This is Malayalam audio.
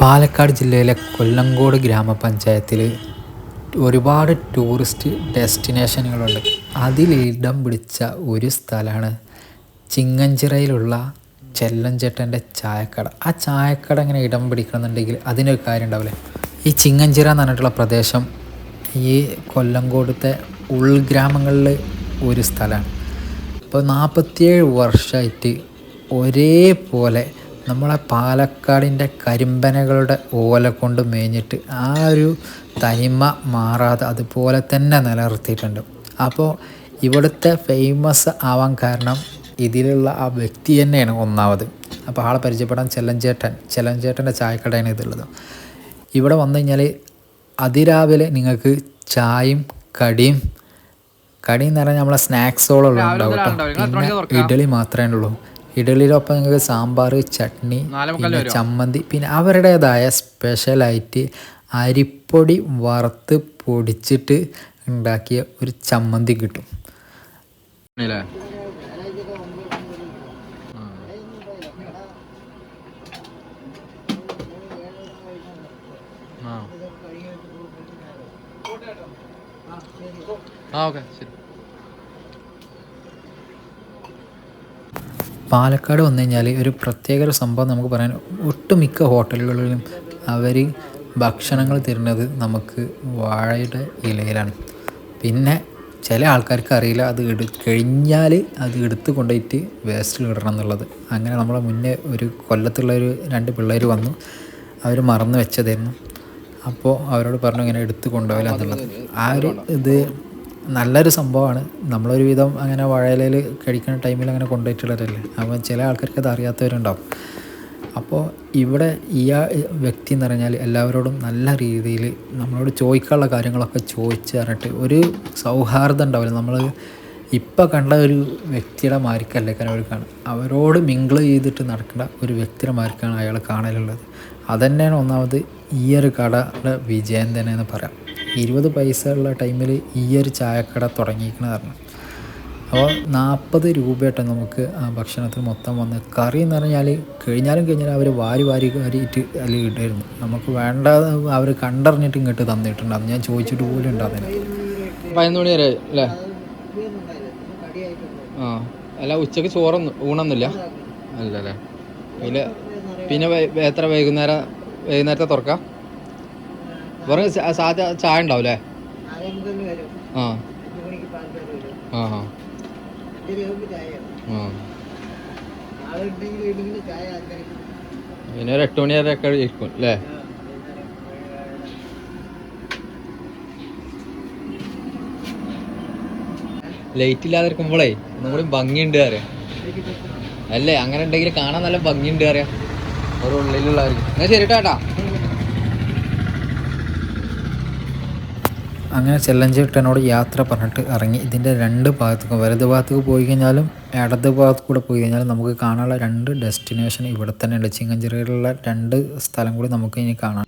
പാലക്കാട് ജില്ലയിലെ കൊല്ലങ്കോട് ഗ്രാമപഞ്ചായത്തിൽ ഒരുപാട് ടൂറിസ്റ്റ് ഡെസ്റ്റിനേഷനുകളുണ്ട്. അതിൽ ഇടം പിടിച്ച ഒരു സ്ഥലമാണ് ചിങ്ങഞ്ചിറയിലുള്ള ചെല്ലഞ്ചേട്ടന്റെ ചായക്കട. ആ ചായക്കട ഇങ്ങനെ ഇടം പിടിക്കണമെന്നുണ്ടെങ്കിൽ അതിനൊരു കാര്യം ഉണ്ടാവില്ലേ? ഈ ചിങ്ങഞ്ചിറ എന്ന് പറഞ്ഞിട്ടുള്ള പ്രദേശം ഈ കൊല്ലങ്കോടത്തെ ഉൾഗ്രാമങ്ങളിൽ ഒരു സ്ഥലമാണ്. ഇപ്പോൾ നാൽപ്പത്തിയേഴ് വർഷമായിട്ട് ഒരേപോലെ നമ്മളെ പാലക്കാടിന്റെ കരിമ്പനകളുടെ ഓല കൊണ്ട് മേഞ്ഞിട്ട് ആ ഒരു തനിമ മാറാതെ അതുപോലെ തന്നെ നിലനിർത്തിയിട്ടുണ്ട്. അപ്പോൾ ഇവിടുത്തെ ഫേമസ് ആവാൻ കാരണം ഇതിലുള്ള ആ വ്യക്തി തന്നെയാണ് ഒന്നാമത്. അപ്പോൾ ആളെ പരിചയപ്പെടാൻ ചെല്ലഞ്ചേട്ടൻ ചെല്ലഞ്ചേട്ടന്റെ ചായക്കടയാണ് ഇതുള്ളത്. ഇവിടെ വന്നു കഴിഞ്ഞാൽ അതിരാവിലെ നിങ്ങൾക്ക് ചായയും കടിയും കടി എന്ന് പറഞ്ഞാൽ നമ്മളെ സ്നാക്സോളുള്ള ഉണ്ടാവും കേട്ടോ. പിന്നെ ഇഡലി മാത്രമേ ഉള്ളൂ. ഇഡലിയിലൊപ്പം നിങ്ങൾക്ക് സാമ്പാർ ചട്നി പിന്നെ ചമ്മന്തി പിന്നെ അവരുടേതായ സ്പെഷ്യലായിട്ട് അരിപ്പൊടി വറുത്ത് പൊടിച്ചിട്ട് ഉണ്ടാക്കിയ ഒരു ചമ്മന്തി കിട്ടും. ആ ഓക്കെ ശരി. പാലക്കാട് വന്നു കഴിഞ്ഞാൽ ഒരു പ്രത്യേക ഒരു സംഭവം നമുക്ക് പറയാൻ ഒട്ടുമിക്ക ഹോട്ടലുകളിലും അവർ ഭക്ഷണങ്ങൾ തരുന്നത് നമുക്ക് വാഴയുടെ ഇലയിലാണ്. പിന്നെ ചില ആൾക്കാർക്ക് അറിയില്ല അത് എടു കഴിഞ്ഞാൽ അത് എടുത്ത് കൊണ്ടുപോയിട്ട് വേസ്റ്റിൽ ഇടണം എന്നുള്ളത്. അങ്ങനെ നമ്മളെ മുന്നേ ഒരു കൊല്ലത്തുള്ള ഒരു രണ്ട് പിള്ളേർ വന്നു അവർ മറന്നു വെച്ചതായിരുന്നു. അപ്പോൾ അവരോട് പറഞ്ഞു ഇങ്ങനെ എടുത്ത് കൊണ്ടുപോകില്ല എന്നുള്ളത് ആ ഒരു ഇത് നല്ലൊരു സംഭവമാണ്. നമ്മളൊരു വിധം അങ്ങനെ വാഴയിലയിൽ കഴിക്കുന്ന ടൈമിൽ അങ്ങനെ കൊണ്ടുപോയിട്ടുള്ളവരല്ലേ അപ്പോൾ ചില ആൾക്കാർക്ക് അത് അറിയാത്തവരുണ്ടാവും. അപ്പോൾ ഇവിടെ ഈ വ്യക്തി എന്ന് പറഞ്ഞാൽ എല്ലാവരോടും നല്ല രീതിയിൽ നമ്മളോട് ചോദിക്കാനുള്ള കാര്യങ്ങളൊക്കെ ചോദിച്ച് പറഞ്ഞിട്ട് ഒരു സൗഹാർദ്ദം ഉണ്ടാവില്ല. നമ്മൾ ഇപ്പോൾ കണ്ട ഒരു വ്യക്തിയുടെ മാരിക്കല്ലേ അവർ കാണും അവരോട് മിങ്കിൾ ചെയ്തിട്ട് നടക്കേണ്ട ഒരു വ്യക്തിയുടെ മാരിക്കാണ് അയാൾ കാണലുള്ളത്. അതുതന്നെയാണ് ഒന്നാമത് ഈ ഒരു കടയുടെ വിജയം തന്നെ എന്ന് പറയാം. ഇരുപത് പൈസ ഉള്ള ടൈമിൽ ഈ ഒരു ചായക്കട തുടങ്ങിയിരിക്കണ കാരണം അപ്പോൾ നാൽപ്പത് രൂപയായിട്ട് നമുക്ക് ആ ഭക്ഷണത്തിന് മൊത്തം വന്ന് കറി എന്ന് പറഞ്ഞാൽ കഴിഞ്ഞാലും കഴിഞ്ഞാലും അവർ വാരി വാരി വാരിയിട്ട് അതിൽ ഇട്ടായിരുന്നു നമുക്ക് വേണ്ട അവർ കണ്ടറിഞ്ഞിട്ട് ഇങ്ങോട്ട് തന്നിട്ടുണ്ട്. അത് ഞാൻ ചോദിച്ചിട്ട് പോലും ഉണ്ടാകുന്നില്ല പതിനൊന്ന് മണി വരെ അല്ലേ? ആ. അല്ല ഉച്ചയ്ക്ക് ചോറൊന്നും ഊണൊന്നുമില്ല? അല്ലല്ലേ. പിന്നെ പിന്നെ എത്ര വൈകുന്നേരം വൈകുന്നേരത്തെ തുറക്കാം? വെറും സാധാ ചായ ഉണ്ടാവും അല്ലേ ആ. ആ പിന്നെ ഒരു എട്ട് മണി വരെ ഒക്കെ ഇരിക്കും അല്ലേ ലൈറ്റ് ഇല്ലാതെ ഇരിക്കുമ്പോഴേ ഒന്നും കൂടി ഭംഗിയുണ്ട് അറിയാം. അല്ലേ അങ്ങനെ ഉണ്ടെങ്കിൽ കാണാൻ നല്ല ഭംഗിയുണ്ട് അറിയാം. ഒരു ഉള്ളിലുള്ളവർക്ക്. എന്നാ ശരി ട്ടാ. അങ്ങനെ ചെല്ലഞ്ചേട്ടനോട് യാത്ര പറഞ്ഞിട്ട് ഇറങ്ങി. ഇതിന്റെ രണ്ട് ഭാഗത്തേക്കും വലത് ഭാഗത്തേക്ക് പോയി കഴിഞ്ഞാലും ഇടത് ഭാഗത്ത് കൂടെ പോയി കഴിഞ്ഞാലും നമുക്ക് കാണാനുള്ള രണ്ട് ഡെസ്റ്റിനേഷൻ ഇവിടെ തന്നെ ഉണ്ട് ചിങ്ങഞ്ചിറയിലുള്ള രണ്ട് സ്ഥലം കൂടി നമുക്ക് ഇനി കാണാം.